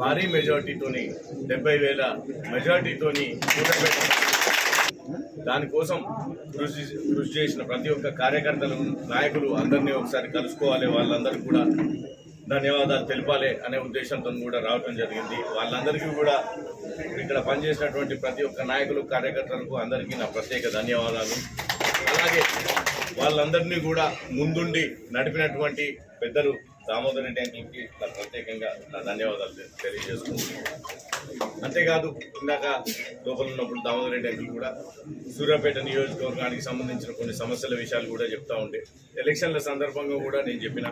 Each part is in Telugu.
భారీ మెజార్టీతోని డెబ్బై వేల మెజార్టీతోని దానికోసం కృషి కృషి చేసిన ప్రతి ఒక్క కార్యకర్తలు నాయకులు అందరినీ ఒకసారి కలుసుకోవాలి. వాళ్ళందరికీ కూడా ధన్యవాదాలు తెలపాలి అనే ఉద్దేశంతో కూడా రావడం జరిగింది. వాళ్ళందరికీ కూడా ఇక్కడ పనిచేసినటువంటి ప్రతి ఒక్క నాయకులు కార్యకర్తలకు అందరికీ నా ప్రత్యేక ధన్యవాదాలు. అలాగే వాళ్ళందరినీ కూడా ముందుండి నడిపినటువంటి పెద్దలు దామోదర్ రెడ్డి అంకుల్కి నా ప్రత్యేకంగా నా ధన్యవాదాలు తెలియజేసుకుంటున్నాను. అంతేకాదు ఇందాక లోపల ఉన్నప్పుడు దామోదర్ రెడ్డి అంకుల్ కూడా సూర్యాపేట నియోజకవర్గానికి సంబంధించిన కొన్ని సమస్యల విషయాలు కూడా చెప్తా ఉండే. ఎలక్షన్ల సందర్భంగా కూడా నేను చెప్పిన.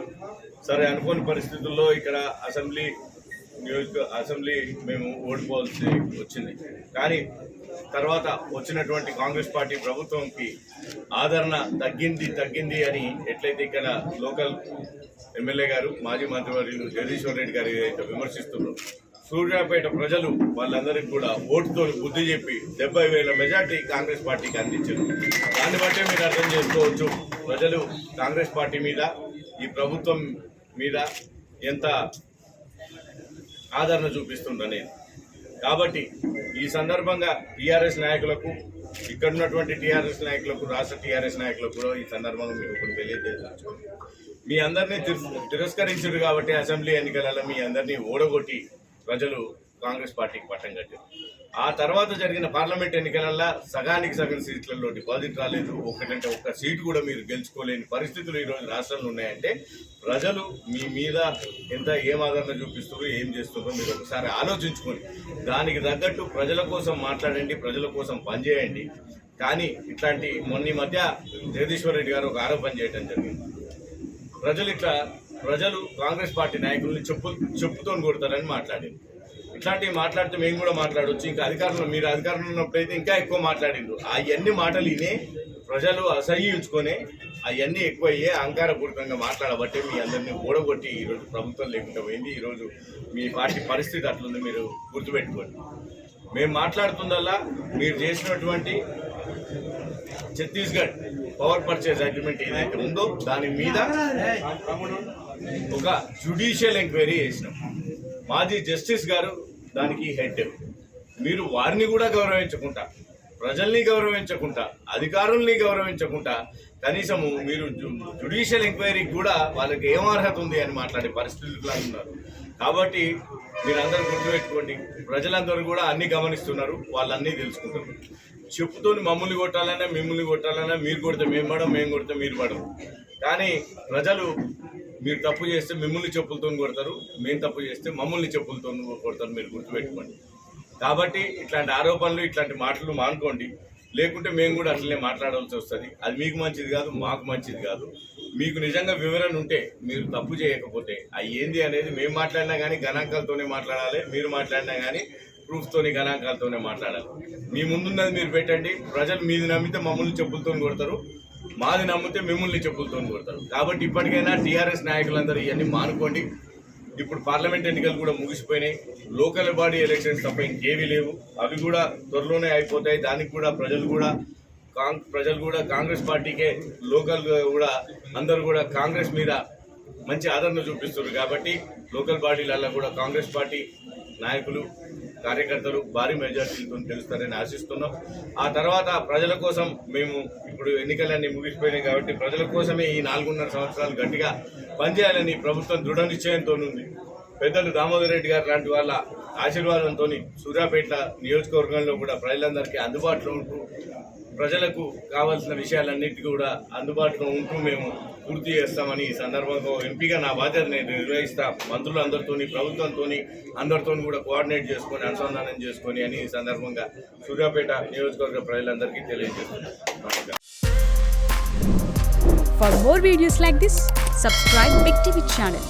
సరే అనుకోని పరిస్థితుల్లో ఇక్కడ అసెంబ్లీ నియోజక అసెంబ్లీ మేము ఓడిపోవాల్సి వచ్చింది. కానీ తర్వాత వచ్చినటువంటి కాంగ్రెస్ పార్టీ ప్రభుత్వంకి ఆదరణ తగ్గింది తగ్గింది అని ఎట్లయితే ఇక్కడ లోకల్ ఎమ్మెల్యే గారు మాజీ మంత్రివర్యులు జగదీశ్వర్ రెడ్డి గారు ఏదైతే విమర్శిస్తున్నారు సూర్యాపేట ప్రజలు వాళ్ళందరికీ కూడా ఓటుతో బుద్ధి చెప్పి డెబ్బై వేల మెజార్టీ కాంగ్రెస్ పార్టీకి అందించారు. దాన్ని బట్టే మీరు అర్థం చేసుకోవచ్చు ప్రజలు కాంగ్రెస్ పార్టీ మీద ఈ ప్రభుత్వం మీద ఎంత ఆదరణ చూపిస్తుందని కాబట్టి ఈ సందర్భంగా టీఆర్ఎస్ నాయకులకు ఇక్కడ ఉన్నటువంటి టీఆర్ఎస్ నాయకులకు రాష్ట్ర టీఆర్ఎస్ నాయకులకు కూడా ఈ సందర్భంగా మీకు ఇప్పుడు తెలియజేయదలుచుకున్నాను మీ అందరినీ తిర- తిరస్కరించారు కాబట్టి అసెంబ్లీ ఎన్నికలలో మీ అందరినీ ఓడగొట్టి ప్రజలు కాంగ్రెస్ పార్టీకి పట్టం కట్టారు. ఆ తర్వాత జరిగిన పార్లమెంట్ ఎన్నికలలో సగానికి సగం సీట్లలో డిపాజిట్ రాలేదు. ఒకటంటే ఒక్క సీటు కూడా మీరు గెలుచుకోలేని పరిస్థితులు ఈరోజు రాష్ట్రంలో ఉన్నాయంటే ప్రజలు మీ మీద ఎంత ఏం ఆదరణ చూపిస్తారో ఏం చేస్తారో మీరు ఒకసారి ఆలోచించుకొని దానికి తగ్గట్టు ప్రజల కోసం మాట్లాడండి ప్రజల కోసం పనిచేయండి. కానీ ఇట్లాంటి మొన్న మధ్య జగదీశ్వర్ రెడ్డి గారు ఒక ఆరోపణ చేయడం జరిగింది. ప్రజలు ఇట్లా ప్రజలు కాంగ్రెస్ పార్టీ నాయకుల్ని చెప్పు చెప్పుతో కొడతారని మాట్లాడింది. ఇట్లాంటివి మాట్లాడితే మేము కూడా మాట్లాడవచ్చు ఇంకా అధికారంలో మీరు అధికారంలో ఉన్నప్పుడైతే ఇంకా ఎక్కువ మాట్లాడిండ్రు. అవన్నీ మాటలు వినే ప్రజలు అసహ్యించుకొని అవన్నీ ఎక్కువ అయ్యే అహంకారపూరితంగా మాట్లాడబట్టే మీ అందరినీ ఓడగొట్టి ఈరోజు ప్రభుత్వం లేకుండా పోయింది. ఈరోజు మీ పార్టీ పరిస్థితి అట్లుంది మీరు గుర్తుపెట్టుకోండి. మేము మాట్లాడుతుందల్లా మీరు చేసినటువంటి ఛత్తీస్గఢ్ పవర్ పర్చేజ్ అగ్రిమెంట్ ఏదైతే ఉందో దాని మీద ఒక జ్యుడిషియల్ ఎంక్వైరీ చేసినాం. మాజీ జస్టిస్ గారు దానికి హెడ్. మీరు వారిని కూడా గౌరవించకుండా ప్రజల్ని గౌరవించకుండా అధికారుల్ని గౌరవించకుండా కనీసము మీరు జు- జుడిషియల్ ఎంక్వైరీకి కూడా వాళ్ళకి ఏం అర్హత ఉంది అని మాట్లాడే పరిస్థితులు ఉన్నారు. కాబట్టి మీరందరూ గుర్తుపెట్టుకోండి ప్రజలందరూ కూడా అన్ని గమనిస్తున్నారు వాళ్ళన్నీ తెలుసుకుంటారు చెప్పుతో మమ్మల్ని కొట్టాలన్నా మిమ్మల్ని కొట్టాలన్నా మీరు కొడితే మేము పడం మేము కొడితే మీరు పడం కానీ ప్రజలు మీరు తప్పు చేస్తే మిమ్మల్ని చెప్పులతో కొడతారు మేము తప్పు చేస్తే మమ్మల్ని చెప్పులతో కొడతారు మీరు గుర్తుపెట్టుకోండి. కాబట్టి ఇట్లాంటి ఆరోపణలు ఇట్లాంటి మాటలు మానుకోండి. లేకుంటే మేము కూడా అట్లనే మాట్లాడాల్సి వస్తుంది. అది మీకు మంచిది కాదు మాకు మంచిది కాదు. మీకు నిజంగా వివరణ ఉంటే మీరు తప్పు చేయకపోతే అవి ఏంది అనేది మేము మాట్లాడినా కానీ గణాంకాలతోనే మాట్లాడాలి మీరు మాట్లాడినా కానీ ప్రూఫ్తోని గణాంకాలతోనే మాట్లాడాలి. మీ ముందున్నది మీరు పెట్టండి. ప్రజలు మీది నమ్మితే మమ్మల్ని చెప్పులతో కొడతారు. మాది నమ్మితే మిమ్మల్ని చెప్పులతో కొడతారు. కాబట్టి ఇప్పటికైనా టీఆర్ఎస్ నాయకులందరూ ఇవన్నీ మానుకోండి. ఇప్పుడు పార్లమెంట్ ఎన్నికలు కూడా ముగిసిపోయినాయి. లోకల్ బాడీ ఎలక్షన్స్ తప్ప ఇంకేవీ లేవు. అవి కూడా త్వరలోనే అయిపోతాయి. దానికి కూడా ప్రజలు కూడా కాంగ్ ప్రజలు కూడా కాంగ్రెస్ పార్టీకే లోకల్ కూడా అందరూ కూడా కాంగ్రెస్ మీద మంచి ఆదరణ చూపిస్తున్నారు. కాబట్టి లోకల్ బాడీలలో కూడా కాంగ్రెస్ పార్టీ నాయకులు కార్యకర్తలు భారీ మెజార్టీలతో గెలుస్తారని ఆశిస్తున్నాం. ఆ తర్వాత ప్రజల కోసం మేము ఇప్పుడు ఎన్నికలన్నీ ముగిసిపోయినాయి కాబట్టి ప్రజల కోసమే ఈ నాలుగున్నర సంవత్సరాలు గట్టిగా పనిచేయాలని ప్రభుత్వం దృఢ నిశ్చయంతో ఉంది పెద్దలు దామోదర్ రెడ్డి గారు లాంటి వాళ్ళ ఆశీర్వాదంతో సూర్యాపేట నియోజకవర్గంలో కూడా ప్రజలందరికీ అందుబాటులో ఉంటూ ప్రజలకు కావాల్సిన విషయాలన్నిటి కూడా అందుబాటులో ఉంటూ మేము పూర్తి చేస్తామని ఈ సందర్భంగా ఎంపీగా నా బాధ్యత నేను నిర్వహిస్తా మంత్రులందరితోని ప్రభుత్వంతోని అందరితోని కూడా కోఆర్డినేట్ చేసుకొని అనుసంధానం చేసుకొని అని ఈ సందర్భంగా సూర్యాపేట నియోజకవర్గ ప్రజలందరికీ తెలియజేస్తున్నాను. For more videos like this, subscribe Big TV channel.